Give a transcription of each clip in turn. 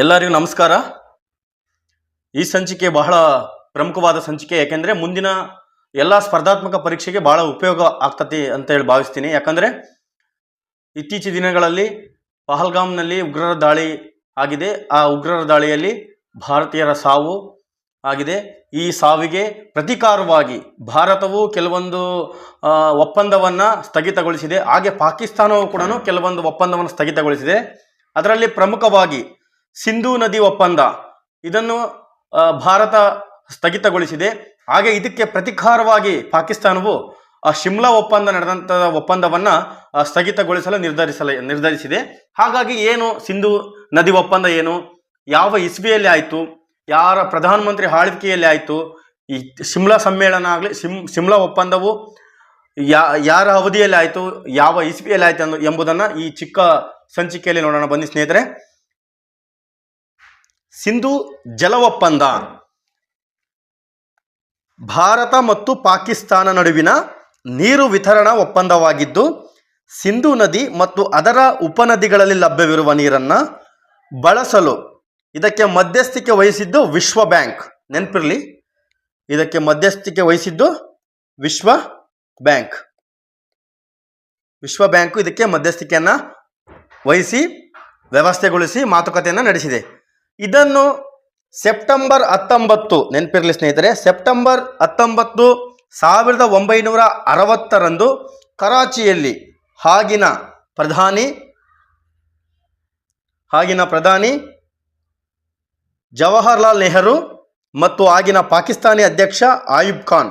ಎಲ್ಲರಿಗೂ ನಮಸ್ಕಾರ. ಈ ಸಂಚಿಕೆ ಬಹಳ ಪ್ರಮುಖವಾದ ಸಂಚಿಕೆ, ಯಾಕೆಂದರೆ ಮುಂದಿನ ಎಲ್ಲ ಸ್ಪರ್ಧಾತ್ಮಕ ಪರೀಕ್ಷೆಗೆ ಬಹಳ ಉಪಯೋಗ ಆಗ್ತತಿ ಅಂತ ಹೇಳಿ ಭಾವಿಸ್ತೀನಿ. ಯಾಕಂದರೆ ಇತ್ತೀಚಿನ ದಿನಗಳಲ್ಲಿ ಪಹಲ್ಗಾಮ್ನಲ್ಲಿ ಉಗ್ರರ ದಾಳಿ ಆಗಿದೆ. ಆ ಉಗ್ರರ ದಾಳಿಯಲ್ಲಿ ಭಾರತೀಯರ ಸಾವು ಆಗಿದೆ. ಈ ಸಾವಿಗೆ ಪ್ರತೀಕಾರವಾಗಿ ಭಾರತವು ಕೆಲವೊಂದು ಒಪ್ಪಂದವನ್ನು ಸ್ಥಗಿತಗೊಳಿಸಿದೆ. ಹಾಗೆ ಪಾಕಿಸ್ತಾನವು ಕೂಡ ಕೆಲವೊಂದು ಒಪ್ಪಂದವನ್ನು ಸ್ಥಗಿತಗೊಳಿಸಿದೆ. ಅದರಲ್ಲಿ ಪ್ರಮುಖವಾಗಿ ಸಿಂಧೂ ನದಿ ಒಪ್ಪಂದ. ಇದನ್ನು ಭಾರತ ಸ್ಥಗಿತಗೊಳಿಸಿದೆ. ಹಾಗೆ ಇದಕ್ಕೆ ಪ್ರತಿಕಾರವಾಗಿ ಪಾಕಿಸ್ತಾನವು, ಆ, ಶಿಮ್ಲಾ ಒಪ್ಪಂದ ನಡೆದಂಥ ಒಪ್ಪಂದವನ್ನು ಸ್ಥಗಿತಗೊಳಿಸಲು ನಿರ್ಧರಿಸಲ, ನಿರ್ಧರಿಸಿದೆ. ಹಾಗಾಗಿ ಏನು ಸಿಂಧು ನದಿ ಒಪ್ಪಂದ ಏನು? ಯಾವ ಇಸ್ವಿಯಲ್ಲಿ ಆಯಿತು? ಯಾರ ಪ್ರಧಾನಮಂತ್ರಿ ಆಳ್ವಿಕೆಯಲ್ಲಿ ಆಯಿತು? ಈ ಶಿಮ್ಲಾ ಸಮ್ಮೇಳನ ಆಗಲಿ, ಶಿಮ್, ಶಿಮ್ಲಾ ಒಪ್ಪಂದವು ಯಾ, ಯಾರ ಅವಧಿಯಲ್ಲಿ ಆಯಿತು? ಯಾವ ಇಸ್ವಿಯಲ್ಲಿ ಆಯಿತು ಅನ್ನೋ ಎಂಬುದನ್ನು ಈ ಚಿಕ್ಕ ಸಂಚಿಕೆಯಲ್ಲಿ ನೋಡೋಣ. ಬನ್ನಿ ಸ್ನೇಹಿತರೆ. ಸಿಂಧು ಜಲ ಒಪ್ಪಂದ ಭಾರತ ಮತ್ತು ಪಾಕಿಸ್ತಾನ ನಡುವಿನ ನೀರು ವಿತರಣಾ ಒಪ್ಪಂದವಾಗಿದ್ದು, ಸಿಂಧು ನದಿ ಮತ್ತು ಅದರ ಉಪನದಿಗಳಲ್ಲಿ ಲಭ್ಯವಿರುವ ನೀರನ್ನು ಬಳಸಲು ಇದಕ್ಕೆ ಮಧ್ಯಸ್ಥಿಕೆ ವಹಿಸಿದ್ದು ವಿಶ್ವ ಬ್ಯಾಂಕ್. ನೆನಪಿರಲಿ, ಇದಕ್ಕೆ ಮಧ್ಯಸ್ಥಿಕೆ ವಹಿಸಿದ್ದು ವಿಶ್ವ ಬ್ಯಾಂಕ್. ವಿಶ್ವ ಬ್ಯಾಂಕು ಇದಕ್ಕೆ ಮಧ್ಯಸ್ಥಿಕೆಯನ್ನು ವಹಿಸಿ, ವ್ಯವಸ್ಥೆಗೊಳಿಸಿ ಮಾತುಕತೆಯನ್ನು ನಡೆಸಿದೆ. ಇದನ್ನು ಸೆಪ್ಟೆಂಬರ್ ಹತ್ತೊಂಬತ್ತು ನೆನಪಿರಲಿ ಸ್ನೇಹಿತರೆ. ಸೆಪ್ಟೆಂಬರ್ ಹತ್ತೊಂಬತ್ತು ಸಾವಿರದ ಒಂಬೈನೂರ ಅರವತ್ತರಂದು ಕರಾಚಿಯಲ್ಲಿ ಆಗಿನ ಪ್ರಧಾನಿ ಆಗಿನ ಪ್ರಧಾನಿ ಜವಾಹರ್ಲಾಲ್ ನೆಹರು ಮತ್ತು ಆಗಿನ ಪಾಕಿಸ್ತಾನಿ ಅಧ್ಯಕ್ಷ ಆಯುಬ್ ಖಾನ್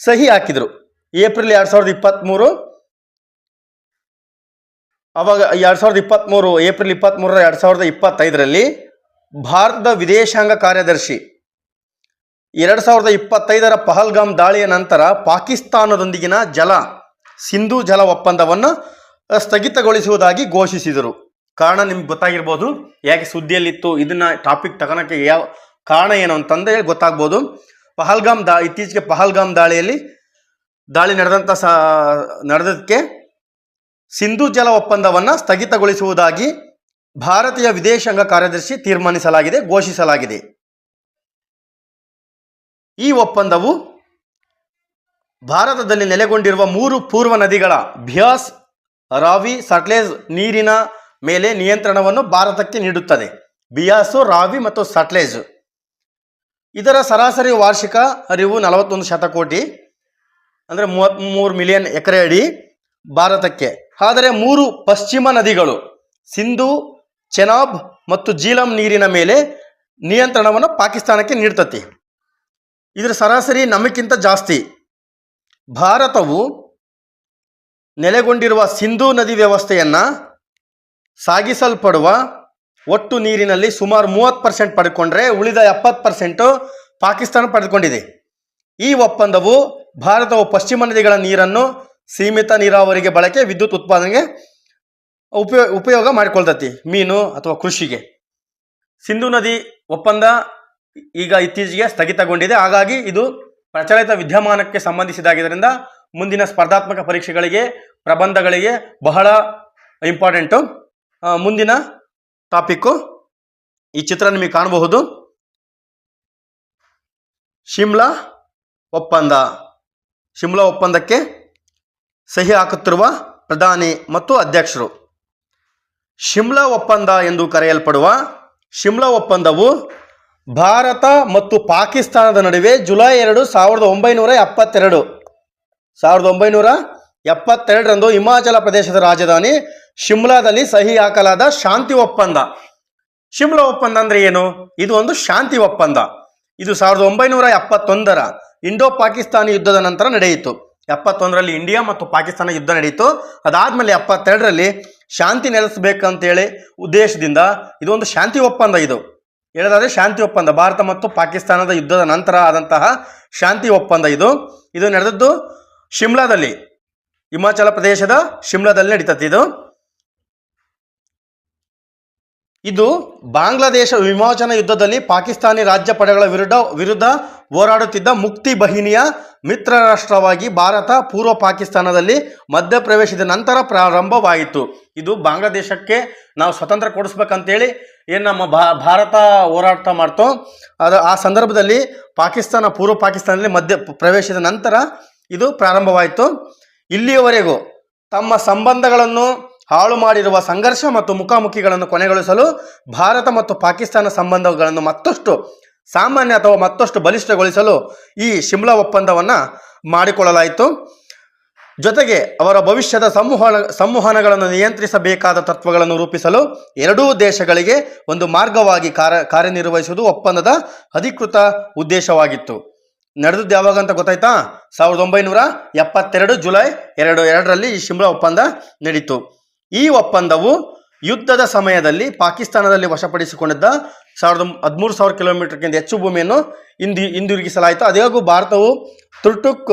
ಸಹಿ ಹಾಕಿದರು. ಏಪ್ರಿಲ್ ಎರಡು ಸಾವಿರದ ಇಪ್ಪತ್ತ್ಮೂರು ಅವಾಗ ಎರಡು ಸಾವಿರದ ಇಪ್ಪತ್ತ್ಮೂರು ಏಪ್ರಿಲ್ ಇಪ್ಪತ್ತ್ಮೂರರ ಎರಡು ಸಾವಿರದ ಇಪ್ಪತ್ತೈದರಲ್ಲಿ ಭಾರತದ ವಿದೇಶಾಂಗ ಕಾರ್ಯದರ್ಶಿ. ಎರಡು ಸಾವಿರದ ಇಪ್ಪತ್ತೈದರ ಪಹಲ್ಗಾಮ್ ದಾಳಿಯ ನಂತರ ಪಾಕಿಸ್ತಾನದೊಂದಿಗಿನ ಜಲ, ಸಿಂಧೂ ಜಲ ಒಪ್ಪಂದವನ್ನು ಸ್ಥಗಿತಗೊಳಿಸುವುದಾಗಿ ಘೋಷಿಸಿದರು. ಕಾರಣ ನಿಮ್ಗೆ ಗೊತ್ತಾಗಿರ್ಬೋದು. ಯಾಕೆ ಸುದ್ದಿಯಲ್ಲಿತ್ತು? ಇದನ್ನ ಟಾಪಿಕ್ ತಗೋಳಕ್ಕೆ ಯಾವ ಕಾರಣ ಏನು ಅಂತಂದು ಗೊತ್ತಾಗ್ಬೋದು. ಪಹಲ್ಗಾಮ್ ದಾ, ಇತ್ತೀಚೆಗೆ ಪಹಲ್ಗಾಮ್ ದಾಳಿಯಲ್ಲಿ ದಾಳಿ ನಡೆದಂಥ ಸ ನಡೆದಕ್ಕೆ ಸಿಂಧೂ ಜಲ ಒಪ್ಪಂದವನ್ನು ಸ್ಥಗಿತಗೊಳಿಸುವುದಾಗಿ ಭಾರತೀಯ ವಿದೇಶಾಂಗ ಕಾರ್ಯದರ್ಶಿ ತೀರ್ಮಾನಿಸಲಾಗಿದೆ, ಘೋಷಿಸಲಾಗಿದೆ. ಈ ಒಪ್ಪಂದವು ಭಾರತದಲ್ಲಿ ನೆಲೆಗೊಂಡಿರುವ ಮೂರು ಪೂರ್ವ ನದಿಗಳ ಬ್ಯಾಸ್, ರಾವಿ, ಸಟ್ಲೇಜ್ ನೀರಿನ ಮೇಲೆ ನಿಯಂತ್ರಣವನ್ನು ಭಾರತಕ್ಕೆ ನೀಡುತ್ತದೆ. ಬಿಯಾಸು, ರಾವಿ ಮತ್ತು ಸಟ್ಲೇಜ್. ಇದರ ಸರಾಸರಿ ವಾರ್ಷಿಕ ಹರಿವು ನಲವತ್ತೊಂದು ಶತಕೋಟಿ, ಅಂದರೆ ಮೂವತ್ತ್ಮೂರು ಮಿಲಿಯನ್ ಎಕರೆ ಅಡಿ ಭಾರತಕ್ಕೆ. ಆದರೆ ಮೂರು ಪಶ್ಚಿಮ ನದಿಗಳು, ಸಿಂಧು ಚೆನಾಬ್ ಮತ್ತು ಜೀಲಂ ನೀರಿನ ಮೇಲೆ ನಿಯಂತ್ರಣವನ್ನು ಪಾಕಿಸ್ತಾನಕ್ಕೆ ನೀಡ್ತತಿ. ಇದರ ಸರಾಸರಿ ನಮಗಿಂತ ಜಾಸ್ತಿ. ಭಾರತವು ನೆಲೆಗೊಂಡಿರುವ ಸಿಂಧೂ ನದಿ ವ್ಯವಸ್ಥೆಯನ್ನು ಸಾಗಿಸಲ್ಪಡುವ ಒಟ್ಟು ನೀರಿನಲ್ಲಿ ಸುಮಾರು ಮೂವತ್ತು ಪರ್ಸೆಂಟ್ ಪಡ್ಕೊಂಡ್ರೆ ಉಳಿದ ಎಪ್ಪತ್ತು ಪರ್ಸೆಂಟು ಪಾಕಿಸ್ತಾನ ಪಡೆದುಕೊಂಡಿದೆ. ಈ ಒಪ್ಪಂದವು ಭಾರತವು ಪಶ್ಚಿಮ ನದಿಗಳ ನೀರನ್ನು ಸೀಮಿತ ನೀರಾವರಿಗೆ ಬಳಕೆ ವಿದ್ಯುತ್ ಉತ್ಪಾದನೆಗೆ ಉಪಯೋಗ ಉಪಯೋಗ ಮಾಡಿಕೊಳ್ತತಿ, ಮೀನು ಅಥವಾ ಕೃಷಿಗೆ. ಸಿಂಧು ನದಿ ಒಪ್ಪಂದ ಈಗ ಇತ್ತೀಚೆಗೆ ಸ್ಥಗಿತಗೊಂಡಿದೆ. ಹಾಗಾಗಿ ಇದು ಪ್ರಚಲಿತ ವಿದ್ಯಮಾನಕ್ಕೆ ಸಂಬಂಧಿಸಿದಾಗಿದ್ದರಿಂದ ಮುಂದಿನ ಸ್ಪರ್ಧಾತ್ಮಕ ಪರೀಕ್ಷೆಗಳಿಗೆ, ಪ್ರಬಂಧಗಳಿಗೆ ಬಹಳ ಇಂಪಾರ್ಟೆಂಟು ಮುಂದಿನ ಟಾಪಿಕ್ಕು ಈ ಚಿತ್ರ ನಿಮಗೆ ಕಾಣಬಹುದು. ಶಿಮ್ಲಾ ಒಪ್ಪಂದ. ಶಿಮ್ಲಾ ಒಪ್ಪಂದಕ್ಕೆ ಸಹಿ ಹಾಕುತ್ತಿರುವ ಪ್ರಧಾನಿ ಮತ್ತು ಅಧ್ಯಕ್ಷರು. ಶಿಮ್ಲಾ ಒಪ್ಪಂದ ಎಂದು ಕರೆಯಲ್ಪಡುವ ಶಿಮ್ಲಾ ಒಪ್ಪಂದವು ಭಾರತ ಮತ್ತು ಪಾಕಿಸ್ತಾನದ ನಡುವೆ ಜುಲೈ ಎರಡು ಸಾವಿರದ ಒಂಬೈನೂರ ಎಪ್ಪತ್ತೆರಡು. ಸಾವಿರದ ಒಂಬೈನೂರ ಎಪ್ಪತ್ತೆರಡರಂದು ಹಿಮಾಚಲ ಪ್ರದೇಶದ ರಾಜಧಾನಿ ಶಿಮ್ಲಾದಲ್ಲಿ ಸಹಿ ಹಾಕಲಾದ ಶಾಂತಿ ಒಪ್ಪಂದ. ಶಿಮ್ಲಾ ಒಪ್ಪಂದ ಅಂದ್ರೆ ಏನು? ಇದು ಒಂದು ಶಾಂತಿ ಒಪ್ಪಂದ. ಇದು ಸಾವಿರದ ಒಂಬೈನೂರ ಎಪ್ಪತ್ತೊಂದರ ಇಂಡೋ ಪಾಕಿಸ್ತಾನಿ ಯುದ್ಧದ ನಂತರ ನಡೆಯಿತು. ಎಪ್ಪತ್ತೊಂದರಲ್ಲಿ ಇಂಡಿಯಾ ಮತ್ತು ಪಾಕಿಸ್ತಾನ ಯುದ್ಧ ನಡೆಯಿತು. ಅದಾದ್ಮೇಲೆ ಎಪ್ಪತ್ತೆರಡರಲ್ಲಿ ಶಾಂತಿ ನೆಲೆಸಬೇಕಂತೇಳಿ ಉದ್ದೇಶದಿಂದ ಇದೊಂದು ಶಾಂತಿ ಒಪ್ಪಂದ ಇದು. ಹೇಳೋದಾದರೆ ಶಾಂತಿ ಒಪ್ಪಂದ. ಭಾರತ ಮತ್ತು ಪಾಕಿಸ್ತಾನದ ಯುದ್ಧದ ನಂತರ ಆದಂತಹ ಶಾಂತಿ ಒಪ್ಪಂದ ಇದು. ಇದು ನಡೆದದ್ದು ಶಿಮ್ಲಾದಲ್ಲಿ. ಹಿಮಾಚಲ ಪ್ರದೇಶದ ಶಿಮ್ಲಾದಲ್ಲಿ ನಡೀತದೆ ಇದು. ಇದು ಬಾಂಗ್ಲಾದೇಶ ವಿಮೋಚನಾ ಯುದ್ಧದಲ್ಲಿ ಪಾಕಿಸ್ತಾನಿ ರಾಜ್ಯ ಪಡೆಗಳ ವಿರುದ್ಧ ವಿರುದ್ಧ ಹೋರಾಡುತ್ತಿದ್ದ ಮುಕ್ತಿ ಬಹಿನಿಯ ಮಿತ್ರ ರಾಷ್ಟ್ರವಾಗಿ ಭಾರತ, ಪೂರ್ವ ಪಾಕಿಸ್ತಾನದಲ್ಲಿ ಮಧ್ಯಪ್ರವೇಶದ ನಂತರ ಪ್ರಾರಂಭವಾಯಿತು. ಇದು ಬಾಂಗ್ಲಾದೇಶಕ್ಕೆ ನಾವು ಸ್ವತಂತ್ರ ಕೊಡಿಸ್ಬೇಕಂತೇಳಿ ಏನು ನಮ್ಮ ಭಾರತ ಹೋರಾಟ ಮಾಡ್ತೋ, ಅದು, ಆ ಸಂದರ್ಭದಲ್ಲಿ ಪಾಕಿಸ್ತಾನ, ಪೂರ್ವ ಪಾಕಿಸ್ತಾನದಲ್ಲಿ ಮಧ್ಯ ಪ್ರವೇಶದ ನಂತರ ಇದು ಪ್ರಾರಂಭವಾಯಿತು. ಇಲ್ಲಿಯವರೆಗೂ ತಮ್ಮ ಸಂಬಂಧಗಳನ್ನು ಹಾಳು ಮಾಡಿರುವ ಸಂಘರ್ಷ ಮತ್ತು ಮುಖಾಮುಖಿಗಳನ್ನು ಕೊನೆಗೊಳಿಸಲು ಭಾರತ ಮತ್ತು ಪಾಕಿಸ್ತಾನ ಸಂಬಂಧಗಳನ್ನು ಮತ್ತಷ್ಟು ಸಾಮಾನ್ಯ ಅಥವಾ ಮತ್ತಷ್ಟು ಬಲಿಷ್ಠಗೊಳಿಸಲು ಈ ಶಿಮ್ಲಾ ಒಪ್ಪಂದವನ್ನು ಮಾಡಿಕೊಳ್ಳಲಾಯಿತು. ಜೊತೆಗೆ ಅವರ ಭವಿಷ್ಯದ ಸಂವಹನ ಸಂವಹನಗಳನ್ನು ನಿಯಂತ್ರಿಸಬೇಕಾದ ತತ್ವಗಳನ್ನು ರೂಪಿಸಲು ಎರಡೂ ದೇಶಗಳಿಗೆ ಒಂದು ಮಾರ್ಗವಾಗಿ ಕಾರ್ಯ, ಕಾರ್ಯನಿರ್ವಹಿಸುವುದು ಒಪ್ಪಂದದ ಅಧಿಕೃತ ಉದ್ದೇಶವಾಗಿತ್ತು. ನಡೆದದ್ದು ಯಾವಾಗ ಅಂತ ಗೊತ್ತಾಯ್ತಾ? ಸಾವಿರದ ಒಂಬೈನೂರ ಎಪ್ಪತ್ತೆರಡು ಜುಲೈ ಎರಡು, ಎರಡರಲ್ಲಿ ಈ ಶಿಮ್ಲಾ ಒಪ್ಪಂದ ನಡೀತು. ಈ ಒಪ್ಪಂದವು ಯುದ್ಧದ ಸಮಯದಲ್ಲಿ ಪಾಕಿಸ್ತಾನದಲ್ಲಿ ವಶಪಡಿಸಿಕೊಂಡಿದ್ದ ಸಾವಿರದ ಹದಿಮೂರು ಸಾವಿರ ಕಿಲೋಮೀಟರ್ಗಿಂತ ಹೆಚ್ಚು ಭೂಮಿಯನ್ನು ಹಿಂದಿ ಹಿಂದಿರುಗಿಸಲಾಯಿತು. ಅದಾಗೂ ಭಾರತವು ತುರ್ಟುಕ್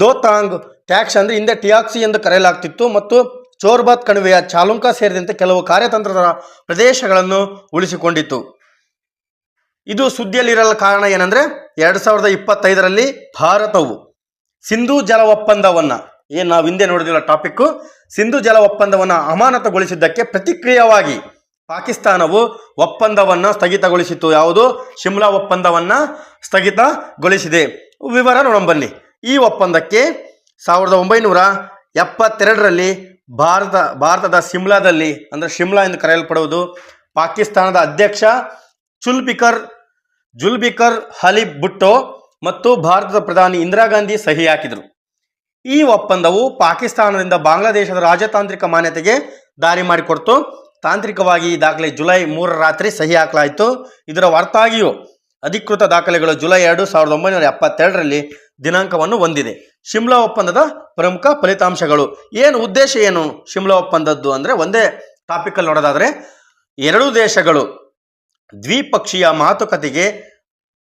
ದೋತಾಂಗ್ ಟ್ಯಾಕ್ಸ್ ಅಂದರೆ ಹಿಂದೆ ಟಿಯಾಕ್ಸಿ ಎಂದು ಕರೆಯಲಾಗ್ತಿತ್ತು ಮತ್ತು ಚೋರ್ಬಾತ್ ಕಣಿವೆಯ ಚಾಲುಂಕ ಸೇರಿದಂತೆ ಕೆಲವು ಕಾರ್ಯತಂತ್ರದ ಪ್ರದೇಶಗಳನ್ನು ಉಳಿಸಿಕೊಂಡಿತ್ತು. ಇದು ಸುದ್ದಿಯಲ್ಲಿರಲು ಕಾರಣ ಏನಂದರೆ ಎರಡು ಸಾವಿರದ ಇಪ್ಪತ್ತೈದರಲ್ಲಿ ಭಾರತವು ಸಿಂಧೂ ಜಲ ಒಪ್ಪಂದವನ್ನು, ಏನು ನಾವು ಹಿಂದೆ ನೋಡಿದಿಲ್ಲ ಟಾಪಿಕ್ಕು ಸಿಂಧು ಜಲ ಒಪ್ಪಂದವನ್ನು ಅಮಾನತುಗೊಳಿಸಿದ್ದಕ್ಕೆ ಪ್ರತಿಕ್ರಿಯವಾಗಿ ಪಾಕಿಸ್ತಾನವು ಒಪ್ಪಂದವನ್ನು ಸ್ಥಗಿತಗೊಳಿಸಿತು ಯಾವುದು? ಶಿಮ್ಲಾ ಒಪ್ಪಂದವನ್ನು ಸ್ಥಗಿತಗೊಳಿಸಿದೆ. ವಿವರ ನೋಡೋಣ ಈ ಒಪ್ಪಂದಕ್ಕೆ ಸಾವಿರದ ಒಂಬೈನೂರ ಎಪ್ಪತ್ತೆರಡರಲ್ಲಿ ಭಾರತ, ಭಾರತದ ಶಿಮ್ಲಾದಲ್ಲಿ, ಅಂದರೆ ಶಿಮ್ಲಾ ಎಂದು ಕರೆಯಲ್ಪಡುವುದು, ಪಾಕಿಸ್ತಾನದ ಅಧ್ಯಕ್ಷ ಚುಲ್ಬಿಕರ್ ಜುಲ್ಬಿಕರ್ ಹಲಿಬ್ ಭುಟ್ಟೋ ಮತ್ತು ಭಾರತದ ಪ್ರಧಾನಿ ಇಂದಿರಾ ಗಾಂಧಿ ಸಹಿ ಹಾಕಿದರು. ಈ ಒಪ್ಪಂದವು ಪಾಕಿಸ್ತಾನದಿಂದ ಬಾಂಗ್ಲಾದೇಶದ ರಾಜತಾಂತ್ರಿಕ ಮಾನ್ಯತೆಗೆ ದಾರಿ ಮಾಡಿಕೊಡ್ತು. ತಾಂತ್ರಿಕವಾಗಿ ಈ ದಾಖಲೆ ಜುಲೈ ಮೂರ ರಾತ್ರಿ ಸಹಿ ಹಾಕಲಾಯಿತು. ಇದರ ಹೊರತಾಗಿಯೂ ಅಧಿಕೃತ ದಾಖಲೆಗಳು ಜುಲೈ ಎರಡು ಸಾವಿರದ ಒಂಬೈನೂರ ಎಪ್ಪತ್ತೆರಡರಲ್ಲಿ ದಿನಾಂಕವನ್ನು ಹೊಂದಿದೆ. ಶಿಮ್ಲಾ ಒಪ್ಪಂದದ ಪ್ರಮುಖ ಫಲಿತಾಂಶಗಳು. ಏನು ಉದ್ದೇಶ ಏನು ಶಿಮ್ಲಾ ಒಪ್ಪಂದದ್ದು ಅಂದರೆ ಒಂದೇ ಟಾಪಿಕಲ್ಲಿ ನೋಡೋದಾದರೆ, ಎರಡೂ ದೇಶಗಳು ದ್ವಿಪಕ್ಷೀಯ ಮಾತುಕತೆಗೆ,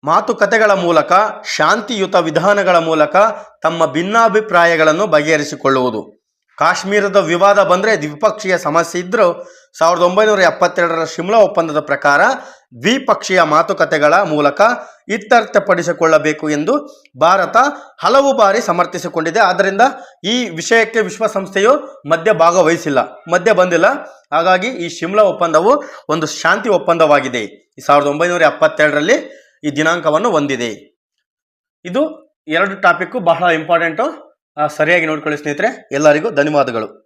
ಮಾತುಕತೆಗಳ ಮೂಲಕ, ಶಾಂತಿಯುತ ವಿಧಾನಗಳ ಮೂಲಕ ತಮ್ಮ ಭಿನ್ನಾಭಿಪ್ರಾಯಗಳನ್ನು ಬಗೆಹರಿಸಿಕೊಳ್ಳುವುದು. ಕಾಶ್ಮೀರದ ವಿವಾದ ಬಂದರೆ ದ್ವಿಪಕ್ಷೀಯ ಸಮಸ್ಯೆ ಇದ್ದರೂ ಸಾವಿರದ ಒಂಬೈನೂರ ಎಪ್ಪತ್ತೆರಡರ ಶಿಮ್ಲಾ ಒಪ್ಪಂದದ ಪ್ರಕಾರ ದ್ವಿಪಕ್ಷೀಯ ಮಾತುಕತೆಗಳ ಮೂಲಕ ಇತ್ಯರ್ಥಪಡಿಸಿಕೊಳ್ಳಬೇಕು ಎಂದು ಭಾರತ ಹಲವು ಬಾರಿ ಸಮರ್ಥಿಸಿಕೊಂಡಿದೆ. ಆದ್ದರಿಂದ ಈ ವಿಷಯಕ್ಕೆ ವಿಶ್ವಸಂಸ್ಥೆಯು ಮಧ್ಯ ಭಾಗವಹಿಸಿಲ್ಲ, ಮಧ್ಯ ಬಂದಿಲ್ಲ. ಹಾಗಾಗಿ ಈ ಶಿಮ್ಲಾ ಒಪ್ಪಂದವು ಒಂದು ಶಾಂತಿ ಒಪ್ಪಂದವಾಗಿದೆ. ಈ ಸಾವಿರದ ಒಂಬೈನೂರ ಎಪ್ಪತ್ತೆರಡರಲ್ಲಿ ಈ ದಿನಾಂಕವನ್ನು ಹೊಂದಿದೆ. ಇದು ಎರಡು ಟಾಪಿಕ್ಕು ಬಹಳ ಇಂಪಾರ್ಟೆಂಟು. ಸರಿಯಾಗಿ ನೋಡ್ಕೊಳ್ಳಿ ಸ್ನೇಹಿತರೆ. ಎಲ್ಲರಿಗೂ ಧನ್ಯವಾದಗಳು.